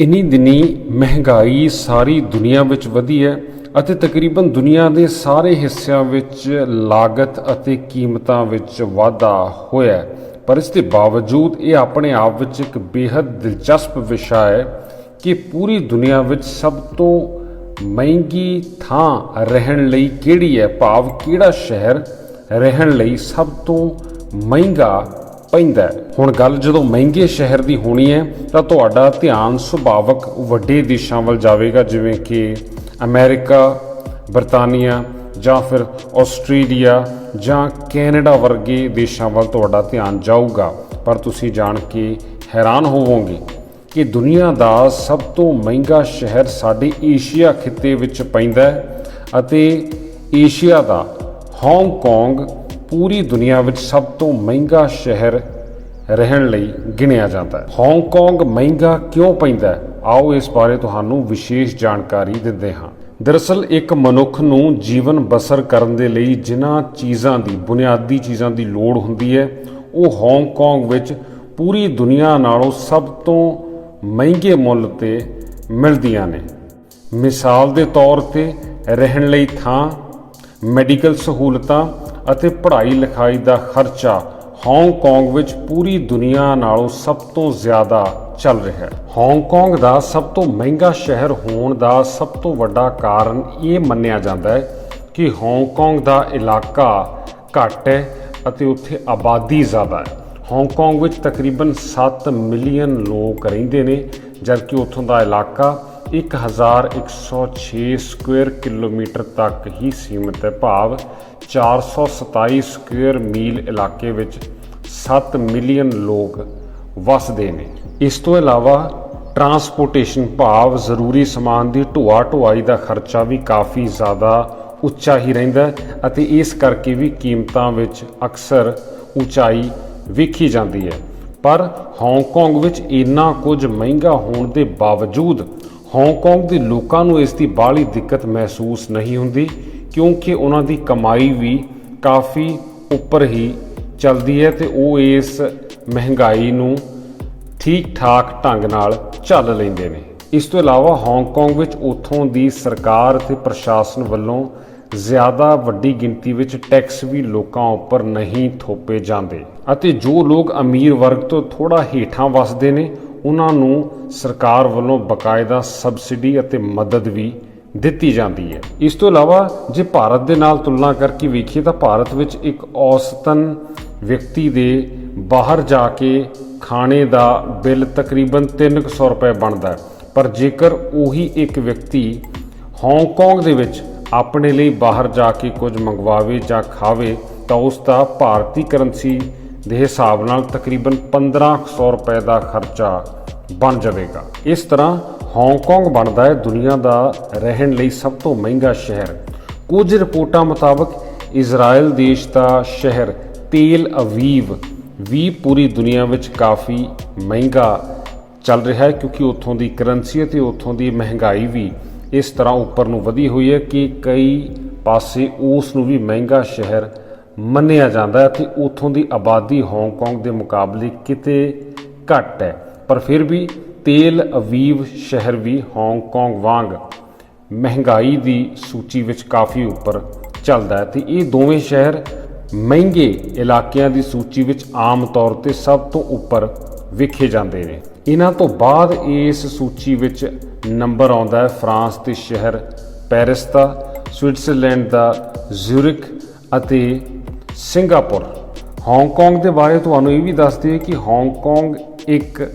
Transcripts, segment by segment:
ਇਨੀ ਦਿਨੀ ਮਹਿੰਗਾਈ ਸਾਰੀ ਦੁਨੀਆ ਵਿੱਚ ਵਧੀ ਹੈ ਅਤੇ ਤਕਰੀਬਨ ਦੁਨੀਆ ਦੇ ਸਾਰੇ ਹਿੱਸਿਆਂ ਵਿੱਚ ਲਾਗਤ ਅਤੇ ਕੀਮਤਾਂ ਵਿੱਚ ਵਾਧਾ ਹੋਇਆ ਪਰ ਇਸ ਦੇ ਬਾਵਜੂਦ ਇਹ ਆਪਣੇ ਆਪ ਵਿੱਚ ਇੱਕ ਬੇहद ਦਿਲਚਸਪ ਵਿਸ਼ਾ ਹੈ ਕਿ ਪੂਰੀ ਦੁਨੀਆ ਵਿੱਚ ਸਭ ਤੋਂ ਮਹਿੰਗੀ ਥਾਂ ਰਹਿਣ ਲਈ ਕਿਹੜੀ ਹੈ? ਭਾਵ ਕਿਹੜਾ ਸ਼ਹਿਰ ਰਹਿਣ ਲਈ ਸਭ ਤੋਂ ਮਹਿੰਗਾ ਪੈਂਦਾ ਹੁਣ ਗੱਲ ਜਦੋਂ ਮਹਿੰਗੇ ਸ਼ਹਿਰ ਦੀ ਹੋਣੀ ਹੈ, ਤਾਂ ਤੁਹਾਡਾ ਧਿਆਨ ਸੁਭਾਵਕ ਵੱਡੇ ਦੇਸ਼ਾਂ ਵੱਲ ਜਾਵੇਗਾ, ਜਿਵੇਂ ਕਿ ਅਮਰੀਕਾ, ਬਰਤਾਨੀਆ ਜਾਂ ਫਿਰ ਆਸਟ੍ਰੇਲੀਆ ਜਾਂ ਕੈਨੇਡਾ ਵਰਗੇ ਦੇਸ਼ਾਂ ਵੱਲ ਤੁਹਾਡਾ ਧਿਆਨ ਜਾਊਗਾ। ਪਰ ਤੁਸੀਂ ਜਾਣ ਕੇ ਹੈਰਾਨ ਹੋਵੋਗੇ ਕਿ ਦੁਨੀਆ ਦਾ ਸਭ ਤੋਂ ਮਹਿੰਗਾ ਸ਼ਹਿਰ ਸਾਡੇ ਏਸ਼ੀਆ ਖਿੱਤੇ ਵਿੱਚ ਪੈਂਦਾ ਹੈ ਅਤੇ ਏਸ਼ੀਆ ਦਾ ਹਾਂਗਕਾਂਗ ਪੂਰੀ ਦੁਨੀਆ ਵਿੱਚ ਸਭ ਤੋਂ ਮਹਿੰਗਾ ਸ਼ਹਿਰ ਰਹਿਣ ਲਈ ਗਿਣਿਆ ਜਾਂਦਾ ਹੈ। ਹਾਂਗਕਾਂਗ ਮਹਿੰਗਾ ਕਿਉਂ ਪੈਂਦਾ ਹੈ? ਆਓ ਇਸ ਬਾਰੇ ਤੁਹਾਨੂੰ ਵਿਸ਼ੇਸ਼ ਜਾਣਕਾਰੀ ਦਿੰਦੇ ਹਾਂ। ਦਰਅਸਲ, ਇੱਕ ਮਨੁੱਖ ਨੂੰ ਜੀਵਨ ਬਸਰ ਕਰਨ ਦੇ ਲਈ ਜਿਨ੍ਹਾਂ ਚੀਜ਼ਾਂ ਦੀ, ਬੁਨਿਆਦੀ ਚੀਜ਼ਾਂ ਦੀ ਲੋੜ ਹੁੰਦੀ ਹੈ, ਉਹ ਹਾਂਗਕਾਂਗ ਵਿੱਚ ਪੂਰੀ ਦੁਨੀਆ ਨਾਲੋਂ ਸਭ ਤੋਂ ਮਹਿੰਗੇ ਮੁੱਲ ਤੇ ਮਿਲਦੀਆਂ ਨੇ। ਮਿਸਾਲ ਦੇ ਤੌਰ ਤੇ ਰਹਿਣ ਲਈ ਥਾਂ, ਮੈਡੀਕਲ ਸਹੂਲਤਾਂ ਅਤੇ ਪੜ੍ਹਾਈ ਲਿਖਾਈ ਦਾ ਖਰਚਾ ਹਾਂਗਕਾਂਗ ਵਿੱਚ ਪੂਰੀ ਦੁਨੀਆ ਨਾਲੋਂ ਸਭ ਤੋਂ ਜ਼ਿਆਦਾ ਚੱਲ ਰਿਹਾ ਹੈ। ਹਾਂਗਕਾਂਗ ਦਾ ਸਭ ਤੋਂ ਮਹਿੰਗਾ ਸ਼ਹਿਰ ਹੋਣ ਦਾ ਸਭ ਤੋਂ ਵੱਡਾ ਕਾਰਨ ਇਹ ਮੰਨਿਆ ਜਾਂਦਾ ਹੈ ਕਿ ਹਾਂਗਕਾਂਗ ਦਾ ਇਲਾਕਾ ਘੱਟ ਹੈ ਅਤੇ ਉੱਥੇ ਆਬਾਦੀ ਜ਼ਿਆਦਾ ਹੈ। ਹਾਂਗਕਾਂਗ ਵਿੱਚ ਤਕਰੀਬਨ 7 ਮਿਲੀਅਨ ਲੋਕ ਰਹਿੰਦੇ ਨੇ, ਜਦਕਿ ਉੱਥੋਂ ਦਾ ਇਲਾਕਾ 1106 ਸਕੁਅਰ ਕਿਲੋਮੀਟਰ ਤੱਕ ਹੀ ਸੀਮਿਤ ਹੈ। ਭਾਵ 427 ਸਕੁਅਰ ਮੀਲ ਇਲਾਕੇ ਵਿੱਚ 7 ਮਿਲੀਅਨ ਲੋਕ ਵਸਦੇ ਨੇ। ਇਸ ਤੋਂ ਇਲਾਵਾ ਟਰਾਂਸਪੋਰਟੇਸ਼ਨ ਭਾਵ ਜ਼ਰੂਰੀ ਸਮਾਨ ਦੀ ਢੋਆ ਢੁਆਈ ਦਾ ਖਰਚਾ ਵੀ ਕਾਫੀ ਜ਼ਿਆਦਾ ਉੱਚਾ ਹੀ ਰਹਿੰਦਾ ਅਤੇ ਇਸ ਕਰਕੇ ਵੀ ਕੀਮਤਾਂ ਵਿੱਚ ਅਕਸਰ ਉਚਾਈ ਵੇਖੀ ਜਾਂਦੀ ਹੈ। ਪਰ ਹਾਂਗਕਾਂਗ ਵਿੱਚ ਇੰਨਾ ਕੁਝ ਮਹਿੰਗਾ ਹੋਣ ਦੇ ਬਾਵਜੂਦ ਹਾਂਗਕਾਂਗ ਦੇ ਲੋਕਾਂ ਨੂੰ ਇਸ ਦੀ ਬਾਹਲੀ ਦਿੱਕਤ ਮਹਿਸੂਸ ਨਹੀਂ ਹੁੰਦੀ, ਕਿਉਂਕਿ ਉਹਨਾਂ ਦੀ ਕਮਾਈ ਵੀ ਕਾਫੀ ਉੱਪਰ ਹੀ ਚੱਲਦੀ ਹੈ ਤੇ ਉਹ ਇਸ ਮਹਿੰਗਾਈ ਨੂੰ ਠੀਕ ਠਾਕ ਢੰਗ ਨਾਲ ਚੱਲ ਲੈਂਦੇ ਨੇ। ਇਸ ਤੋਂ ਇਲਾਵਾ ਹਾਂਗਕਾਂਗ ਵਿੱਚ ਉਥੋਂ ਦੀ ਸਰਕਾਰ ਤੇ ਪ੍ਰਸ਼ਾਸਨ ਵੱਲੋਂ ਜ਼ਿਆਦਾ ਵੱਡੀ ਗਿਣਤੀ ਵਿੱਚ ਟੈਕਸ ਵੀ ਲੋਕਾਂ ਉੱਪਰ ਨਹੀਂ ਥੋਪੇ ਜਾਂਦੇ। ਅਤੇ ਜੋ ਲੋਕ ਅਮੀਰ ਵਰਗ ਤੋਂ ਥੋੜਾ ਹੇਠਾਂ ਵੱਸਦੇ ਨੇ ਉਹਨਾਂ ਨੂੰ ਸਰਕਾਰ ਵੱਲੋਂ ਬਕਾਇਦਾ ਸਬਸਿਡੀ ਅਤੇ ਮਦਦ ਵੀ ਦਿੱਤੀ ਜਾਂਦੀ ਹੈ। ਇਸ ਤੋਂ ਇਲਾਵਾ ਜੇ ਭਾਰਤ ਦੇ ਨਾਲ ਤੁਲਨਾ ਕਰਕੇ ਵੇਖੀਏ ਤਾਂ ਭਾਰਤ ਵਿੱਚ ਇੱਕ ਔਸਤਨ ਵਿਅਕਤੀ ਦੇ ਬਾਹਰ ਜਾ ਕੇ ਖਾਣੇ ਦਾ ਬਿੱਲ ਤਕਰੀਬਨ 300 ਰੁਪਏ ਬਣਦਾ ਹੈ। ਪਰ ਜੇਕਰ ਉਹੀ ਇੱਕ ਵਿਅਕਤੀ ਹਾਂਗਕਾਂਗ ਦੇ ਵਿੱਚ ਆਪਣੇ ਲਈ ਬਾਹਰ ਜਾ ਕੇ ਕੁਝ ਮੰਗਵਾਵੇ ਜਾਂ ਖਾਵੇ ਤਾਂ ਉਸ ਦਾ ਭਾਰਤੀ ਕਰੰਸੀ ਦੇ ਹਿਸਾਬ ਨਾਲ ਤਕਰੀਬਨ 1500 ਰੁਪਏ ਦਾ ਖਰਚਾ ਬਣ ਜਾਵੇਗਾ। ਇਸ ਤਰ੍ਹਾਂ ਹਾਂਗਕਾਂਗ ਬਣਦਾ ਹੈ, ਦੁਨੀਆ ਦਾ ਰਹਿਣ ਲਈ ਸਭ ਤੋਂ ਮਹਿੰਗਾ ਸ਼ਹਿਰ। ਕੁਝ ਰਿਪੋਰਟਾਂ ਮੁਤਾਬਕ ਇਜ਼ਰਾਈਲ ਦੇਸ਼ ਦਾ ਸ਼ਹਿਰ ਤੇਲ ਅਵੀਵ ਵੀ ਪੂਰੀ ਦੁਨੀਆ ਵਿੱਚ ਕਾਫੀ ਮਹਿੰਗਾ ਚੱਲ ਰਿਹਾ ਹੈ, ਕਿਉਂਕਿ ਉੱਥੋਂ ਦੀ ਕਰੰਸੀ ਅਤੇ ਉੱਥੋਂ ਦੀ ਮਹਿੰਗਾਈ ਵੀ ਇਸ ਤਰ੍ਹਾਂ ਉੱਪਰ ਨੂੰ ਵਧੀ ਹੋਈ ਹੈ ਕਿ ਕਈ ਪਾਸੇ ਉਸ ਨੂੰ ਵੀ ਮਹਿੰਗਾ ਸ਼ਹਿਰ ਮੰਨਿਆ ਜਾਂਦਾ ਹੈ ਤੇ ਉੱਥੋਂ ਦੀ ਆਬਾਦੀ ਹਾਂਗਕਾਂਗ ਦੇ ਮੁਕਾਬਲੇ ਕਿਤੇ ਘੱਟ ਹੈ। ਪਰ ਫਿਰ ਵੀ ਤੇਲ ਅਵੀਵ ਸ਼ਹਿਰ ਵੀ ਹਾਂਗਕਾਂਗ ਵਾਂਗ ਮਹਿੰਗਾਈ ਦੀ ਸੂਚੀ ਵਿੱਚ ਕਾਫੀ ਉੱਪਰ ਚੱਲਦਾ ਹੈ ਤੇ ਇਹ ਦੋਵੇਂ ਸ਼ਹਿਰ ਮਹਿੰਗੇ ਇਲਾਕਿਆਂ ਦੀ ਸੂਚੀ ਵਿੱਚ ਆਮ ਤੌਰ ਤੇ ਸਭ ਤੋਂ ਉੱਪਰ ਵੇਖੇ ਜਾਂਦੇ ਨੇ। ਇਹਨਾਂ ਤੋਂ ਬਾਅਦ ਇਸ ਸੂਚੀ ਵਿੱਚ ਨੰਬਰ ਆਉਂਦਾ ਹੈ ਫਰਾਂਸ ਦੇ ਸ਼ਹਿਰ ਪੈਰਿਸ ਦਾ, ਸਵਿਟਜ਼ਰਲੈਂਡ ਦਾ ਜ਼ੂਰਿਕ ਅਤੇ ਸਿੰਗਾਪੁਰ। ਹਾਂਗਕਾਂਗ ਦੇ ਬਾਰੇ ਤੁਹਾਨੂੰ ਇਹ ਵੀ ਦੱਸ ਦਈਏ ਕਿ ਹਾਂਗਕਾਂਗ ਇੱਕ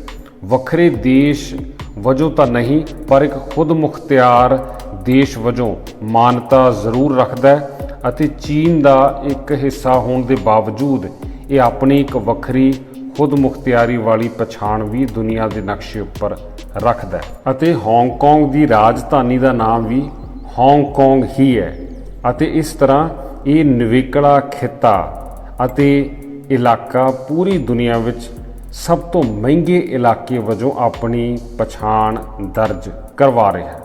ਵੱਖਰੇ ਦੇਸ਼ ਵਜੋਂ ਤਾਂ ਨਹੀਂ, ਪਰ ਇੱਕ ਖੁਦ ਮੁਖਤਿਆਰ ਦੇਸ਼ ਵਜੋਂ ਮਾਨਤਾ ਜ਼ਰੂਰ ਰੱਖਦਾ ਹੈ ਅਤੇ ਚੀਨ ਦਾ ਇੱਕ ਹਿੱਸਾ ਹੋਣ ਦੇ ਬਾਵਜੂਦ ਇਹ ਆਪਣੀ ਇੱਕ ਵੱਖਰੀ ਖੁਦ ਮੁਖਤਿਆਰੀ ਵਾਲੀ ਪਛਾਣ ਵੀ ਦੁਨੀਆ ਦੇ ਨਕਸ਼ੇ ਉੱਪਰ ਰੱਖਦਾ ਹੈ। ਅਤੇ ਹਾਂਗਕਾਂਗ ਦੀ ਰਾਜਧਾਨੀ ਦਾ ਨਾਮ ਵੀ ਹਾਂਗਕਾਂਗ ਹੀ ਹੈ। ਅਤੇ ਇਸ ਤਰ੍ਹਾਂ ਇਹ ਨਿਵੇਕਲਾ ਖਿੱਤਾ ਅਤੇ ਇਲਾਕਾ ਪੂਰੀ ਦੁਨੀਆ ਵਿੱਚ ਸਭ ਤੋਂ ਮਹਿੰਗੇ ਇਲਾਕੇ ਵਜੋਂ ਆਪਣੀ ਪਛਾਣ ਦਰਜ ਕਰਵਾ ਰਿਹਾ ਹੈ।